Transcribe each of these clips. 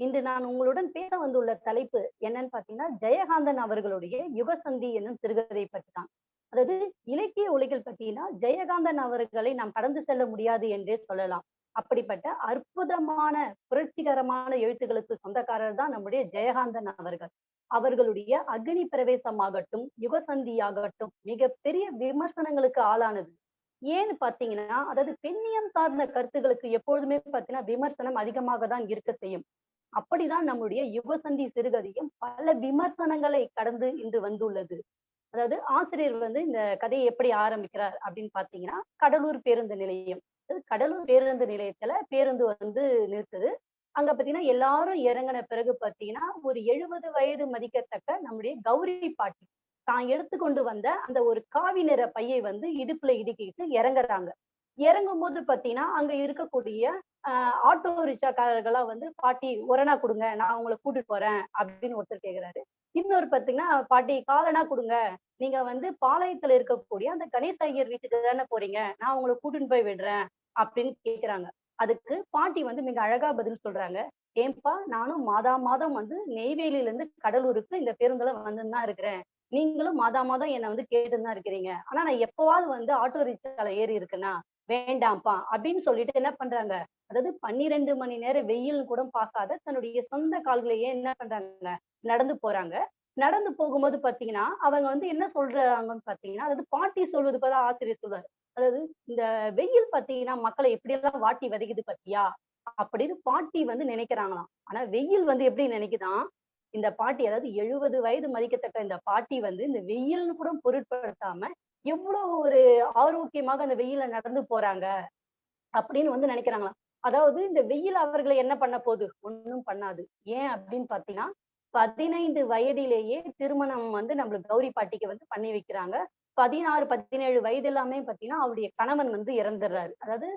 இன்று நான் உங்களுடன் பேச வந்துள்ள தலைப்பு என்னன்னு பாத்தீங்கன்னா ஜெயகாந்தன் அவர்களுடைய யுகசந்தி என்னும் சிறுகதை பற்றி தான் அதாவது இலக்கிய உலகில் பத்தீங்கன்னா ஜெயகாந்தன் அவர்களை நாம் கடந்து செல்ல முடியாது என்றே சொல்லலாம். அப்படிப்பட்ட அற்புதமான புரட்சிகரமான எழுத்துக்களுக்கு சொந்தக்காரர் தான் நம்முடைய ஜெயகாந்தன் அவர்கள். அவர்களுடைய அக்னி பிரவேசமாகட்டும் யுகசந்தியாகட்டும் மிகப்பெரிய விமர்சனங்களுக்கு ஆளானது. ஏன்னு பாத்தீங்கன்னா அதாவது பெண்ணியம் சார்ந்த கருத்துகளுக்கு எப்பொழுதுமே பாத்தீங்கன்னா விமர்சனம் அதிகமாக தான் இருக்க செய்யும். அப்படிதான் நம்முடைய யுகசந்தி சிறுகதையும் பல விமர்சனங்களை கடந்து இன்று வந்துள்ளது. அதாவது ஆசிரியர் வந்து இந்த கதையை எப்படி ஆரம்பிக்கிறார் அப்படின்னு பாத்தீங்கன்னா கடலூர் பேருந்து நிலையம். கடலூர் பேருந்து நிலையத்துல பேருந்து வந்து நிறுத்துது. அங்க பாத்தீங்கன்னா எல்லாரும் இறங்கின பிறகு பாத்தீங்கன்னா ஒரு எழுபது வயது மதிக்கத்தக்க நம்முடைய கௌரி பாட்டி தான் எடுத்துக்கொண்டு வந்த அந்த ஒரு காவி நிற பையை வந்து இடுப்புல இடுக்கிட்டு இறங்குறாங்க. இறங்கும் போது பாத்தீங்கன்னா அங்க இருக்கக்கூடிய ஆட்டோ ரிக்ஷாக்காரர்கள்லாம் வந்து பாட்டி உரணா கொடுங்க நான் உங்களை கூட்டிட்டு போறேன் அப்படின்னு ஒருத்தர் கேக்குறாரு. இன்னொரு பாத்தீங்கன்னா பாட்டி காலனா கொடுங்க நீங்க வந்து பாளையத்துல இருக்கக்கூடிய அந்த கணேச ஐயர் வீட்டுக்கு தானே போறீங்க நான் உங்களை கூட்டிட்டு போய் விடுறேன் அப்படின்னு கேக்குறாங்க. அதுக்கு பாட்டி வந்து மிக அழகா பதில் சொல்றாங்க. ஏன்பா நானும் மாதா மாதம் வந்து நெய்வேலியில இருந்து கடலூருக்கு இந்த பேருந்துல வந்துன்னு தான் இருக்கிறேன். நீங்களும் மாதா மாதம் என்னை வந்து கேட்டுன்னு தான் இருக்கிறீங்க. ஆனா நான் எப்பவாவது வந்து ஆட்டோ ரிக்ஷால ஏறி இருக்கேனா வேண்டாம்ப்பா அப்படின்னு சொல்லிட்டு என்ன பண்றாங்க? அதாவது பன்னிரெண்டு மணி நேரம் வெயில் கூட பார்க்காத தன்னுடைய சொந்த கால்களையே என்ன பண்றாங்க? நடந்து போறாங்க. நடந்து போகும்போது பாத்தீங்கன்னா அவங்க வந்து என்ன சொல்றாங்கன்னு பாத்தீங்கன்னா அதாவது பாட்டி சொல்வது போல ஆசிரியர் சொல்றாரு. அதாவது இந்த வெயில் பாத்தீங்கன்னா மக்களை எப்படி எல்லாம் வாட்டி வதைக்குது பாத்தியா? அப்படின்னு பாட்டி வந்து நினைக்கிறாங்களாம். ஆனா வெயில் வந்து எப்படி நினைக்குதான் இந்த பாட்டி அதாவது எழுபது வயது மதிக்கத்தக்க இந்த பாட்டி வந்து இந்த வெயில்னு கூட பொருட்படுத்தாம எவ்வளவு ஒரு ஆரோக்கியமாக அந்த வெயில நடந்து போறாங்க அப்படின்னு வந்து நினைக்கிறாங்களாம். அதாவது இந்த வெயில் அவர்களை என்ன பண்ண போகுது? ஒன்றும் பண்ணாது. ஏன் அப்படின்னு பாத்தீங்கன்னா பதினைந்து வயதிலேயே திருமணம் வந்து நம்மளுக்கு கௌரி பாட்டிக்கு வந்து பண்ணி வைக்கிறாங்க. பதினாறு பதினேழு வயது எல்லாமே பாத்தீங்கன்னா அவருடைய கணவன் வந்து இறந்துடுறாரு. அதாவது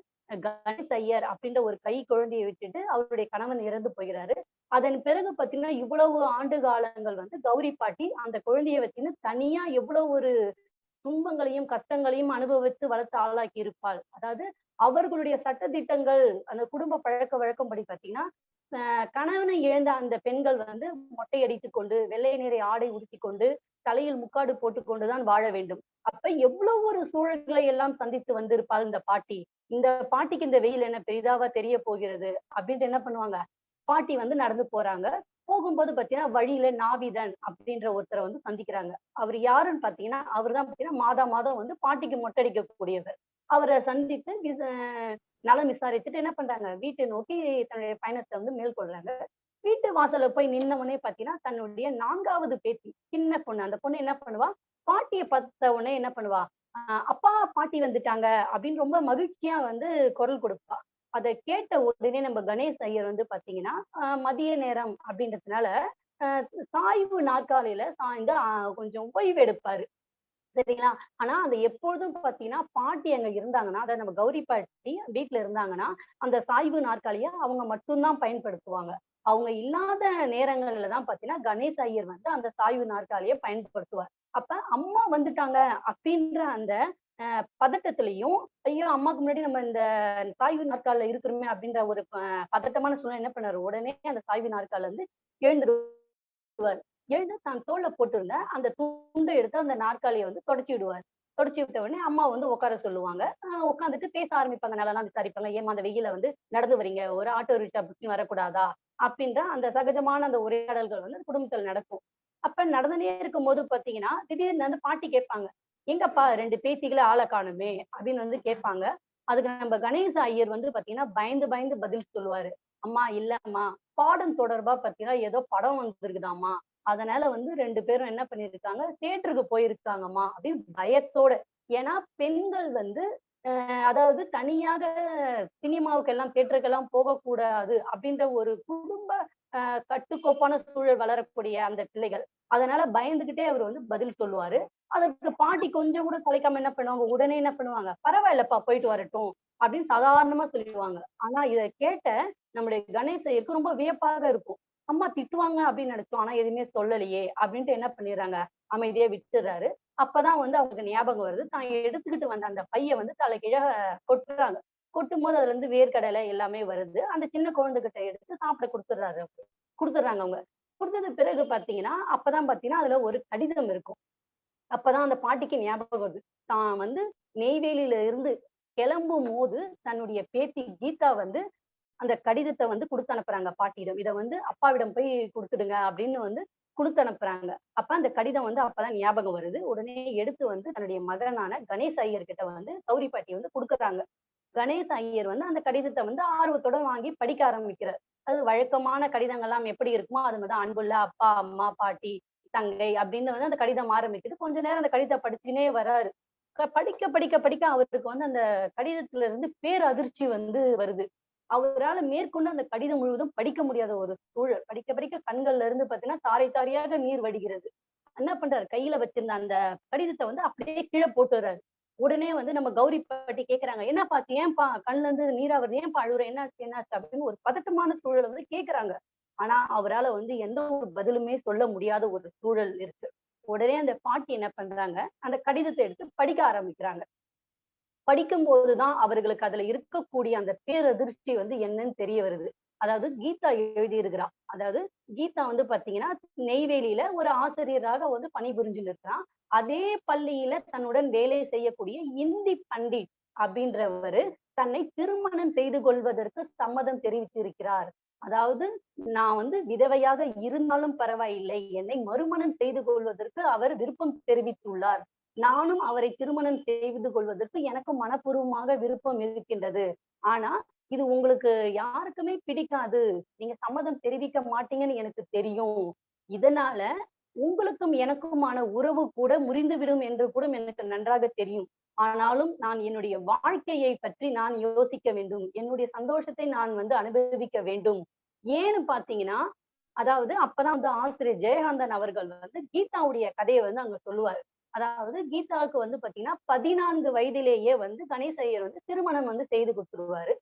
கணித் ஐயர் அப்படின்ற ஒரு கை குழந்தையை விட்டுட்டு அவருடைய கணவன் இறந்து போகிறாரு அதன் பிறகு பாத்தீங்கன்னா இவ்வளவு ஆண்டு காலங்கள் வந்து கௌரி பாட்டி அந்த குழந்தையை வச்சுன்னு தனியா எவ்வளவு ஒரு துன்பங்களையும் கஷ்டங்களையும் அனுபவித்து வளர்த்து ஆளாக்கி இருப்பாள். அதாவது அவர்களுடைய சட்ட திட்டங்கள் அந்த குடும்ப பழக்க வழக்கம்படி பார்த்தீங்கன்னா கணவனை இழந்த அந்த பெண்கள் வந்து மொட்டையடித்து கொண்டு வெள்ளை நிறை ஆடை உடுத்தி கொண்டு தலையில் முக்காடு போட்டுக்கொண்டுதான் வாழ வேண்டும். அப்ப எவ்வளவு ஒரு சூழல்களை எல்லாம் சந்தித்து வந்திருப்பாள் இந்த பாட்டி. இந்த பாட்டிக்கு இந்த வெயில் என்ன பெரிதாவா தெரிய போகிறது அப்படின்ட்டு என்ன பண்ணுவாங்க? பாட்டி வந்து நடந்து போறாங்க. போகும்போது பாத்தீங்கன்னா வழியில நாவிதன் அப்படின்ற ஒருத்தரை வந்து சந்திக்கிறாங்க. அவர் யாருன்னு பாத்தீங்கன்னா அவர் தான் பாத்தீங்கன்னா மாதா மாதம் வந்து பாட்டிக்கு மொட்டடிக்கக்கூடியவர். அவரை சந்தித்து நலம் விசாரிச்சுட்டு என்ன பண்றாங்க? வீட்டை நோக்கி தன்னுடைய பயணத்தை வந்து மேற்கொள்றாங்க. வீட்டு வாசல்ல போய் நின்னவனே பாத்தீங்கன்னா தன்னுடைய நான்காவது பேத்தி சின்ன பொண்ணு. அந்த பொண்ணு என்ன பண்ணுவா? பாட்டியை பார்த்த உடனே என்ன பண்ணுவா? அப்பா பாட்டி வந்துட்டாங்க அப்படின்னு ரொம்ப மகிழ்ச்சியா வந்து குரல் கொடுப்பா. அதை கேட்ட உடனே நம்ம கணேஷ் ஐயர் வந்து பாத்தீங்கன்னா மதிய நேரம் அப்படின்றதுனால சாய்வு நாற்காலியில சாய்ந்து கொஞ்சம் ஓய்வு எடுப்பாரு. சரிங்களா? ஆனா அந்த எப்பொழுதும் பாத்தீங்கன்னா பாட்டி அங்க இருந்தாங்கன்னா அதாவது நம்ம கௌரி பாட்டி வீட்டுல இருந்தாங்கன்னா அந்த சாய்வு நாற்காலிய அவங்க மட்டும்தான் பயன்படுத்துவாங்க. அவங்க இல்லாத நேரங்கள்ல தான் பாத்தீங்கன்னா கணேஷ் ஐயர் வந்து அந்த சாய்வு நாற்காலிய பயன்படுத்துவார். அப்ப அம்மா வந்துட்டாங்க அப்படின்ற அந்த பதட்டத்திலையும் ஐயோ அம்மாவுக்கு முன்னாடி நம்ம இந்த சாய்வு நாற்காலில் இருக்கிறோமே அப்படின்ற ஒரு பதட்டமான சூழ்நிலை என்ன பண்ணாரு? உடனே அந்த சாய்வு நாற்கால வந்து எழுந்துருவார். எழுந்து தான் தோல்ல போட்டிருந்த அந்த துண்டை எடுத்து அந்த நாற்காலியை வந்து தொடச்சி விடுவார். தொடச்சி விட்ட உடனே அம்மா வந்து உட்கார சொல்லுவாங்க. உட்காந்துட்டு பேச ஆரம்பிப்பாங்க. நல்லா விசாரிப்பாங்க. ஏமா அந்த வெயில வந்து நடந்து வரீங்க ஒரு ஆட்டோ ரிக்ஷா புக்கிங் வரக்கூடாதா? அப்படின்ற அந்த சகஜமான அந்த உரையாடல்கள் வந்து குடும்பத்தில் நடக்கும். அப்ப நடந்துனே இருக்கும் போது பாத்தீங்கன்னா திடீர்னு வந்து பாட்டி கேட்பாங்க. எங்கப்பா ரெண்டு பேத்திகளை ஆளை காணுமே அப்படின்னு வந்து கேட்பாங்க. அதுக்கு நம்ம கணேச ஐயர் வந்து பாத்தீங்கன்னா பயந்து பயந்து பதில் சொல்லுவாரு. அம்மா இல்லம்மா பாடம் தொடர்பா பாத்தீங்கன்னா ஏதோ படம் வந்திருக்குதாம்மா. அதனால வந்து ரெண்டு பேரும் என்ன பண்ணிருக்காங்க தேட்டருக்கு போயிருக்காங்கம்மா அப்படின்னு பயத்தோட. ஏன்னா பெண்கள் வந்து அதாவது தனியாக சினிமாவுக்கு எல்லாம் தேட்டருக்கு எல்லாம் போகக்கூடாது அப்படின்ற ஒரு குடும்ப கட்டுக்கோப்பான சூழல் வளரக்கூடிய அந்த பிள்ளைகள். அதனால பயந்துகிட்டே அவர் வந்து பதில் சொல்லுவாரு. அதற்கு பாட்டி கொஞ்சம் கூட தலைக்காம என்ன பண்ணுவாங்க? உடனே என்ன பண்ணுவாங்க? பரவாயில்லப்பா போயிட்டு வரட்டும் அப்படின்னு சாதாரணமா சொல்லிடுவாங்க. ஆனா இதை கேட்ட நம்முடைய கணேசையருக்கு ரொம்ப வியப்பாக இருக்கும். அம்மா திட்டுவாங்க அப்படின்னு நினைச்சோம். ஆனா எதுவுமே சொல்லலையே அப்படின்ட்டு என்ன பண்ணிடுறாங்க? அமைதியா விட்டுறாரு அப்பதான் வந்து அவருக்கு ஞாபகம் வருது. தான் எடுத்துக்கிட்டு வந்த அந்த பைய வந்து தலை கிழ கொட்டுறாங்க. கொட்டும் போது அதுல இருந்து வேர்க்கடலை எல்லாமே வருது. அந்த சின்ன குழந்தைகிட்ட எடுத்து சாப்பிட கொடுத்துடுறாரு கொடுத்துடுறாங்க அவங்க. கொடுத்தது பிறகு பாத்தீங்கன்னா அப்பதான் பாத்தீங்கன்னா அதுல ஒரு கடிதம் இருக்கும். அப்பதான் அந்த பாட்டிக்கு ஞாபகம் வருது. தான் வந்து நெய்வேலியில இருந்து கிளம்பும் போது தன்னுடைய பேத்தி கீதா வந்து அந்த கடிதத்தை வந்து கொடுத்து அனுப்புறாங்க பாட்டியிடம். இதை வந்து அப்பாவிடம் போய் கொடுத்துடுங்க அப்படின்னு வந்து கொடுத்து அனுப்புறாங்க. அப்ப அந்த கடிதம் வந்து அப்பதான் ஞாபகம் வருது. உடனே எடுத்து வந்து தன்னுடைய மகனான கணேஷ் ஐயர் கிட்ட வந்து கௌரி பாட்டி வந்து கொடுக்குறாங்க. கணேஷ் ஐயர் வந்து அந்த கடிதத்தை வந்து ஆர்வத்தோட வாங்கி படிக்க ஆரம்பிக்கிறார். அது வழக்கமான கடிதங்கள்லாம் எப்படி இருக்குமோ அது மாதிரி அன்புள்ள அப்பா அம்மா பாட்டி தங்கை அப்படின்னு வந்து அந்த கடிதம் ஆரம்பிக்குது. கொஞ்ச நேரம் அந்த கடிதத்தை படிச்சுனே வராரு. படிக்க படிக்க படிக்க அவருக்கு வந்து அந்த கடிதத்துல இருந்து பேரதிர்ச்சி வந்து வருது. அவரால மேற்கொண்டு அந்த கடிதம் முழுவதும் படிக்க முடியாத ஒரு சூழல். படிக்க படிக்க கண்கள்ல இருந்து பாத்தீங்கன்னா தாரை தாரையாக நீர் வடிகிறது. என்ன பண்றாரு? கையில வச்சிருந்த அந்த கடிதத்தை வந்து அப்படியே கீழே போட்டுறாரு. உடனே வந்து நம்ம கௌரி பாட்டி கேக்குறாங்க என்ன பாத்து ஏன்பா? கண்ணுல இருந்து நீராவது ஏன்பா அழுகுற என்ன என்னாச்சு? அப்படின்னு ஒரு பதட்டமான சூழலை வந்து கேக்குறாங்க. ஆனா அவரால வந்து எந்த ஒரு பதிலுமே சொல்ல முடியாத ஒரு சூழல் இருக்கு. உடனே அந்த பாட்டி என்ன பண்றாங்க? அந்த கடிதத்தை எடுத்து படிக்க ஆரம்பிக்கிறாங்க. படிக்கும் போதுதான் அவர்களுக்கு அதுல இருக்கக்கூடிய அந்த பேரதிர்ச்சி வந்து என்னன்னு தெரிய வருது. அதாவது கீதா எழுதியிருக்கிறா அதாவது கீதா வந்து பாத்தீங்கன்னா நெய்வேலியில ஒரு ஆசிரியராக வந்து பணிபுரிஞ்சு இருக்கிறான் அதே பள்ளியில தன்னுடன் வேலை செய்யக்கூடிய இந்தி பண்டிட் அப்படின்றவரு தன்னை திருமணம் செய்து கொள்வதற்கு சம்மதம் தெரிவித்திருக்கிறார். அதாவது நான் வந்து விதவையாக இருந்தாலும் பரவாயில்லை. என்னை மறுமணம் செய்து கொள்வதற்கு அவர் விருப்பம் தெரிவித்துள்ளார். நானும் அவரை திருமணம் செய்து கொள்வதற்கு எனக்கு மனப்பூர்வமாக விருப்பம் இருக்கின்றது. ஆனா இது உங்களுக்கு யாருக்குமே பிடிக்காது. நீங்க சம்மதம் தெரிவிக்க மாட்டீங்கன்னு எனக்கு தெரியும். இதனால உங்களுக்கும் எனக்குமான உறவு கூட முறிந்துவிடும் என்று கூட எனக்கு நன்றாக தெரியும். ஆனாலும் நான் என்னுடைய வாழ்க்கையை பற்றி நான் யோசிக்க வேண்டும். என்னுடைய சந்தோஷத்தை நான் வந்து அனுபவிக்க வேண்டும். ஏன்னு பாத்தீங்கன்னா அதாவது அப்பதான் வந்து ஆசிரியர் ஜெயகாந்தன் அவர்கள் வந்து கீதாவுடைய கதையை வந்து அங்க சொல்லுவாரு. அதாவது கீதாவுக்கு வந்து பாத்தீங்கன்னா பதினான்கு வயதிலேயே வந்து கணேசையர் வந்து திருமணம் வந்து செய்து கொடுத்துருவாரு.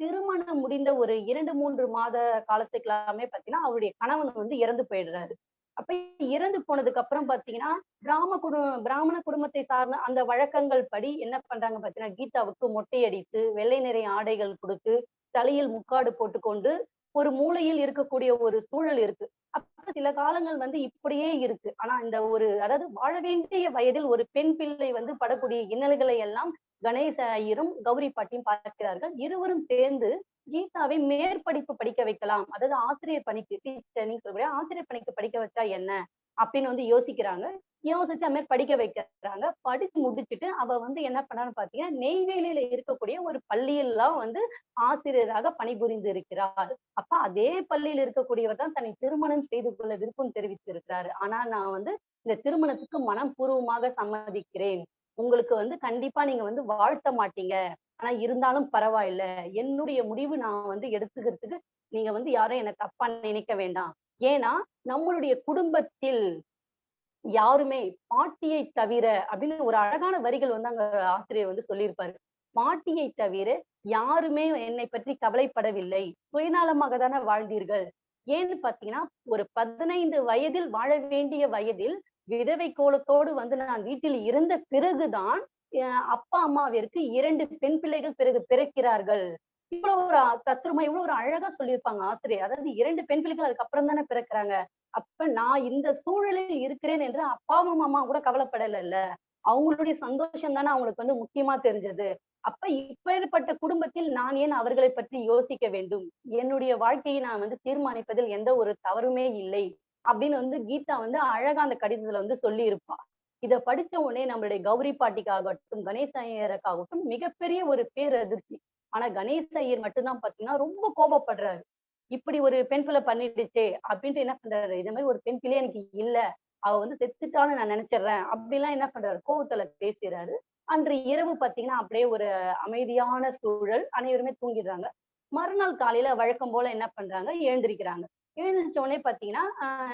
திருமணம் முடிந்த ஒரு இரண்டு மூன்று மாத காலத்துக்கு எல்லாமே பாத்தீங்கன்னா அவருடைய கணவன் வந்து இறந்து போயிடுறாரு. அப்ப இறந்து போனதுக்கு அப்புறம் பாத்தீங்கன்னா பிராம குடும்ப பிராமண குடும்பத்தை சார்ந்த அந்த வழக்கங்கள் படி என்ன பண்றாங்க பாத்தீங்கன்னா கீதாவுக்கு மொட்டையடித்து வெள்ளை நிறை ஆடைகள் கொடுத்து தலையில் முக்காடு போட்டுக்கொண்டு ஒரு மூலையில் இருக்கக்கூடிய ஒரு சூழல் இருக்கு. அப்ப சில காலங்கள் வந்து இப்படியே இருக்கு. ஆனா இந்த ஒரு அதாவது வாழ வேண்டிய வயதில் ஒரு பெண் பிள்ளை வந்து படக்கூடிய இன்னல்களை எல்லாம் கணேச ஐயரும் கௌரி பாட்டியும் பார்க்கிறார்கள். இருவரும் சேர்ந்து கீதாவை மேற்படிப்பு படிக்க வைக்கலாம். அதாவது ஆசிரியர் பணிக்கு டீச்சரிங் சொல்லக்கூடிய ஆசிரியர் பணிக்கு படிக்க வச்சா என்ன? அப்படின்னு வந்து யோசிக்கிறாங்க. யோசிச்சு அது மாதிரி படிக்க வைக்கிறாங்க. படிச்சு முடிச்சுட்டு அவ வந்து என்ன பண்ணான்னு பாத்தீங்கன்னா நெய்வேலியில இருக்கக்கூடிய ஒரு பள்ளியெல்லாம் வந்து ஆசிரியராக பணிபுரிந்து இருக்கிறார் அப்ப அதே பள்ளியில் இருக்கக்கூடியவர் தான் தன்னை திருமணம் செய்து கொள்ள விருப்பம் தெரிவித்திருக்கிறாரு. ஆனா நான் வந்து இந்த திருமணத்துக்கு மனம் பூர்வமாக சம்மதிக்கிறேன். உங்களுக்கு வந்து கண்டிப்பா நீங்க வந்து வாழ்த்த மாட்டீங்க. ஆனா இருந்தாலும் பரவாயில்ல. என்னுடைய முடிவு நான் வந்து எடுத்துக்கிறதுக்கு நீங்க வந்து யாரும் எனக்கு தப்பா நினைக்க வேண்டாம். ஏன்னா நம்மளுடைய குடும்பத்தில் யாருமே பாட்டியை தவிர அப்படின்னு ஒரு அழகான வரிகள் வந்து அங்க ஆசிரியர் வந்து சொல்லியிருப்பாரு. பாட்டியை தவிர யாருமே என்னை பற்றி கவலைப்படவில்லை. சுயநலமாக தானே வாழ்ந்தீர்கள். ஏன்னு பாத்தீங்கன்னா ஒரு பதினைந்து வயதில் வாழ வேண்டிய வயதில் விதவை கோலத்தோடு வந்து நான் வீட்டில் இருந்த பிறகுதான் அஹ் அப்பா அம்மாவிற்கு இரண்டு பெண் பிள்ளைகள் பிறகு பிறக்கிறார்கள். இவ்வளவு ஒரு தத்துருமா இவ்வளவு ஒரு அழகா சொல்லியிருப்பாங்க ஆசிரியர். அதாவது இரண்டு பெண் பிள்ளைகள் அதுக்கப்புறம் தானே பிறக்கிறாங்க. அப்ப நான் இந்த சூழலில் இருக்கிறேன் என்று அப்பாவும் அம்மா கூட கவலைப்படல அவங்களுடைய சந்தோஷம் தானே அவங்களுக்கு வந்து முக்கியமா தெரிஞ்சது. அப்ப இப்பேற்பட்ட குடும்பத்தில் நான் ஏன் அவர்களை பற்றி யோசிக்க வேண்டும்? என்னுடைய வாழ்க்கையை நான் வந்து தீர்மானிப்பதில் எந்த ஒரு தவறுமே இல்லை. அப்படின்னு வந்து கீதா வந்து அழகா அந்த கடிதத்துல வந்து சொல்லி இருப்பா இதை படிச்ச உடனே நம்மளுடைய கௌரி பாட்டிக்காகட்டும் கணேச ஐயருக்காகட்டும் மிகப்பெரிய ஒரு பேரதிர்ச்சி. ஆனா கணேச ஐயர் மட்டும்தான் பாத்தீங்கன்னா ரொம்ப கோபப்படுறாரு. இப்படி ஒரு பெண் பிள்ளை பண்ணிடுச்சே அப்படின்ட்டு என்ன பண்றாரு? இந்த மாதிரி ஒரு பெண் பிள்ளை எனக்கு இல்ல. அவ வந்து செத்துட்டான்னு நான் நினைச்சிடுறேன். அப்படிலாம் என்ன பண்றாரு? கோவத்துல பேசுறாரு. அன்று இரவு பாத்தீங்கன்னா அப்படியே ஒரு அமைதியான சூழல் அனைவருமே தூங்கிடுறாங்க. மறுநாள் காலையில வழக்கம் போல என்ன பண்றாங்க? எழுந்திருக்கிறாங்க. எழுந்திரிச்ச உடனே பாத்தீங்கன்னா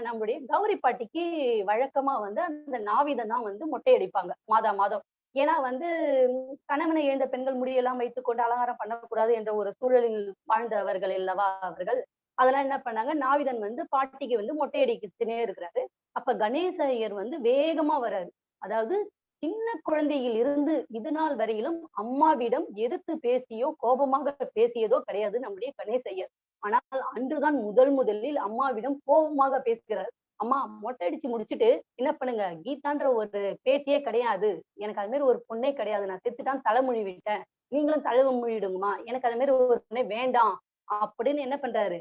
நம்முடைய கௌரி பாட்டிக்கு வழக்கமா வந்து அந்த நாவிதம் தான் வந்து மொட்டை அடிப்பாங்க மாதா மாதம். ஏன்னா வந்து கணவனை எழுந்த பெண்கள் முடியெல்லாம் வைத்துக்கொண்டு அலங்காரம் பண்ணக்கூடாது என்ற ஒரு சூழலில் வாழ்ந்தவர்கள் அல்லவா அவர்கள்? அதெல்லாம் என்ன பண்ணாங்க நாவிதன் வந்து பாட்டிக்கு வந்து மொட்டை இருக்கிறாரு. அப்ப கணேச ஐயர் வந்து வேகமா வர்றாரு. அதாவது சின்ன குழந்தையில் இருந்து இது நாள் வரையிலும் அம்மாவிடம் எதிர்த்து பேசியோ கோபமாக பேசியதோ கிடையாது நம்முடைய கணேசையர் ஆனால் அன்றுதான் முதல் முதலில் அம்மாவிடம் கோபமாக பேசுகிறார். அம்மா மொட்டை அடிச்சு முடிச்சுட்டு என்ன பண்ணுங்க? கீதான்ற ஒரு பேத்தியே கிடையாது. எனக்கு அது மாதிரி ஒரு பொண்ணே கிடையாது. நான் செத்துட்டான் தலைமொழி விட்டேன். நீங்களும் தழுவ மொழிடுங்கம்மா எனக்கு அது மாதிரி ஒரு பொண்ணே வேண்டாம். அப்படின்னு என்ன பண்றாரு?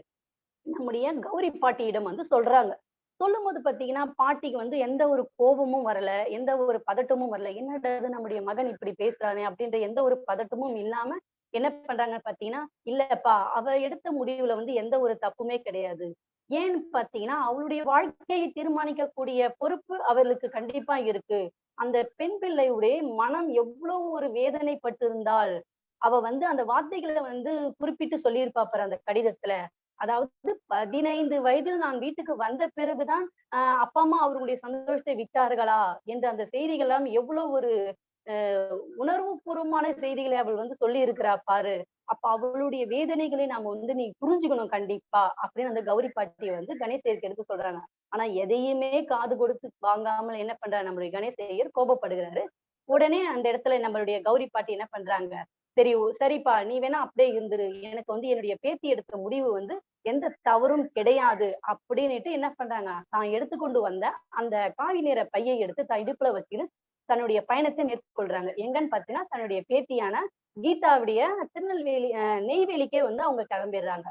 நம்முடைய கௌரி பாட்டியிடம் வந்து சொல்றாங்க. சொல்லும் போது பாத்தீங்கன்னா பாட்டிக்கு வந்து எந்த ஒரு கோபமும் வரல எந்த ஒரு பதட்டமும் வரல. என்னடா நம்முடைய மகன் இப்படி பேசுறானே அப்படின்ற எந்த ஒரு பதட்டமும் இல்லாம என்ன பண்றாங்க பாத்தீங்கன்னா இல்லப்பா அவ எடுத்த முடிவுல வந்து எந்த ஒரு தப்புமே கிடையாது. ஏன்னு பாத்தீங்கன்னா அவளுடைய வாழ்க்கையை தீர்மானிக்கக்கூடிய பொறுப்பு அவளுக்கு கண்டிப்பா இருக்கு. அந்த பெண் பிள்ளையுடைய மனம் எவ்வளவு ஒரு வேதனைப்பட்டிருந்தால் அவ வந்து அந்த வார்த்தைகளை வந்து குறிப்பிட்டு சொல்லியிருப்பா பாரு அந்த கடிதத்துல. அதாவது பதினைந்து வயதில் நான் வீட்டுக்கு வந்த பிறகுதான் ஆஹ் அப்பா அம்மா அவர்களுடைய சந்தோஷத்தை விட்டார்களா? என்ற அந்த செய்திகள் எல்லாம் எவ்வளவு ஒரு உணர்வு பூர்வமான செய்திகளை அவள் வந்து சொல்லி இருக்கிறா பாரு அப்ப அவளுடைய வேதனைகளை நாம வந்து நீ புரிஞ்சுக்கணும் கண்டிப்பா அப்படின்னு அந்த கௌரி பாட்டியை வந்து கணேசருக்கு எடுத்து சொல்றாங்க. ஆனா எதையுமே காது கொடுத்து வாங்காமல் என்ன பண்றாரு நம்மளுடைய கணேசையர் கோபப்படுகிறாரு. உடனே அந்த இடத்துல நம்மளுடைய கௌரி பாட்டி என்ன பண்றாங்க சரி சரிப்பா நீ வேணா அப்படியே இருந்துரு. எனக்கு வந்து என்னுடைய பேத்தி எடுத்த முடிவு வந்து எந்த தவறும் கிடையாது அப்படின்னுட்டு என்ன பண்றாங்க தான் எடுத்துக்கொண்டு வந்த அந்த காவி நிற பையை எடுத்து தான் இடுப்புல வச்சுட்டு தன்னுடைய பயணத்தை மேற்கொள்றாங்க. எங்கன்னு பாத்தீங்கன்னா தன்னுடைய பேத்தியான கீதாவுடைய திருநெல்வேலி நெய்வேலிக்கே வந்து அவங்க கிளம்பிடுறாங்க.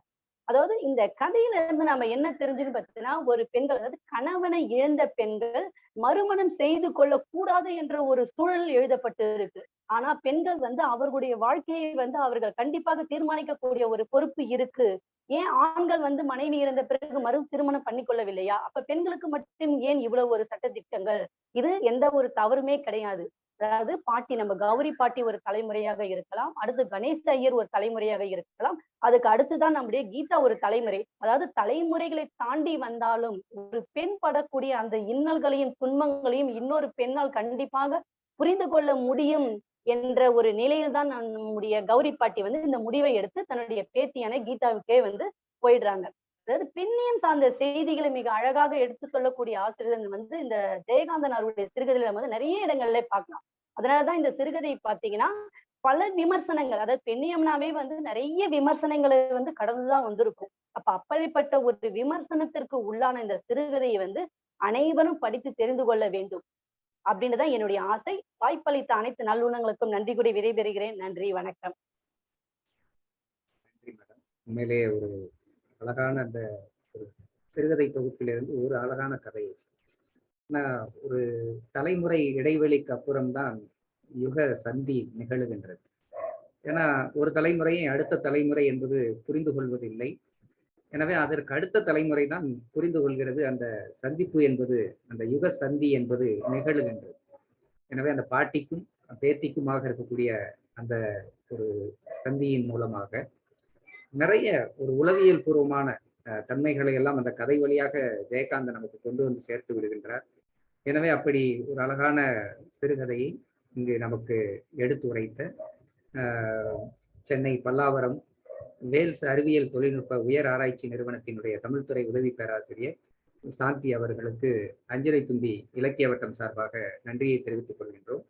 அதாவது இந்த கதையில இருந்து நம்ம என்ன தெரிஞ்சுன்னு பார்த்தீங்கன்னா ஒரு பெண்கள் அதாவது கணவனை இழந்த பெண்கள் மறுமணம் செய்து கொள்ள கூடாது என்ற ஒரு சூழல் எழுதப்பட்டு இருக்கு ஆனா பெண்கள் வந்து அவர்களுடைய வாழ்க்கையை வந்து அவர்கள் கண்டிப்பாக தீர்மானிக்கக்கூடிய ஒரு பொறுப்பு இருக்கு. ஏன் ஆண்கள் வந்து மனைவி இறந்த பிறகு மறு திருமணம் பண்ணி கொள்ளவில்லையா அப்ப பெண்களுக்கு மட்டும் ஏன் இவ்வளவு ஒரு சட்ட திட்டங்கள் இது எந்த ஒரு தவறுமே கிடையாது. அதாவது பாட்டி நம்ம கௌரி பாட்டி ஒரு தலைமுறையாக இருக்கலாம். அடுத்து கணேஷ் ஐயர் ஒரு தலைமுறையாக இருக்கலாம். அதுக்கு அடுத்துதான் நம்முடைய கீதா ஒரு தலைமுறை. அதாவது தலைமுறைகளை தாண்டி வந்தாலும் ஒரு பெண் படக்கூடிய அந்த இன்னல்களையும் துன்பங்களையும் இன்னொரு பெண்ணால் கண்டிப்பாக புரிந்து கொள்ள முடியும் என்ற ஒரு நிலையில் தான் நம்முடைய கௌரி பாட்டி வந்து இந்த முடிவை எடுத்து தன்னுடைய பேத்தியான கீதாவுக்கே வந்து போயிடுறாங்க. அதாவது பெண்ணியம் சார்ந்த செய்திகளை மிக அழகாக எடுத்து சொல்லக்கூடிய ஆசிரியர்கள் வந்து இந்த ஜெயகாந்தன் அவருடைய சிறுகதையில நம்ம வந்து நிறைய இடங்கள்ல பார்க்கலாம். அதனாலதான் இந்த சிறுகதை பாத்தீங்கன்னா பல விமர்சனங்கள் அதாவது பெண்ணியம்னாவே வந்து நிறைய விமர்சனங்களை வந்து கடந்துதான் வந்திருக்கும். அப்ப அப்படிப்பட்ட ஒரு விமர்சனத்திற்கு உள்ளான இந்த சிறுகதையை வந்து அனைவரும் படித்து தெரிந்து கொள்ள வேண்டும் அப்படின்றதான் என்னுடைய ஆசை. வாய்ப்பளித்த அனைத்து நல்லுணங்களுக்கும் நன்றி கூறி விடைபெறுகிறேன். நன்றி வணக்கம். உண்மையிலேயே ஒரு அழகான அந்த ஒரு சிறுகதை தொகுப்பிலிருந்து ஒரு அழகான கதை ஆனால் ஒரு தலைமுறை இடைவெளிக்கு அப்புறம்தான் யுக சந்தி நிகழுகின்றது. ஏன்னா ஒரு தலைமுறையை அடுத்த தலைமுறை என்பது புரிந்து கொள்வதில்லை. எனவே அதற்கு அடுத்த தலைமுறை தான் புரிந்து கொள்கிறது. அந்த சந்திப்பு என்பது அந்த யுக சந்தி என்பது நிகழுகின்றது. எனவே அந்த பாட்டிக்கும் பேத்திக்குமாக இருக்கக்கூடிய அந்த ஒரு சந்தியின் மூலமாக நிறைய ஒரு உளவியல் பூர்வமான தன்மைகளை எல்லாம் அந்த கதை வழியாக ஜெயகாந்தன் நமக்கு கொண்டு வந்து சேர்த்து விடுகின்றார். எனவே அப்படி ஒரு அழகான சிறுகதையை இங்கு நமக்கு எடுத்து உரைத்த சென்னை பல்லாவரம் வேல்ஸ் அறிவியல் தொழில்நுட்ப உயர் ஆராய்ச்சி நிறுவனத்தினுடைய தமிழ்துறை உதவி பேராசிரியர் சாந்தி அவர்களுக்கு அஞ்சலை தும்பி இலக்கிய வட்டம் சார்பாக நன்றியை தெரிவித்துக் கொள்கின்றோம்.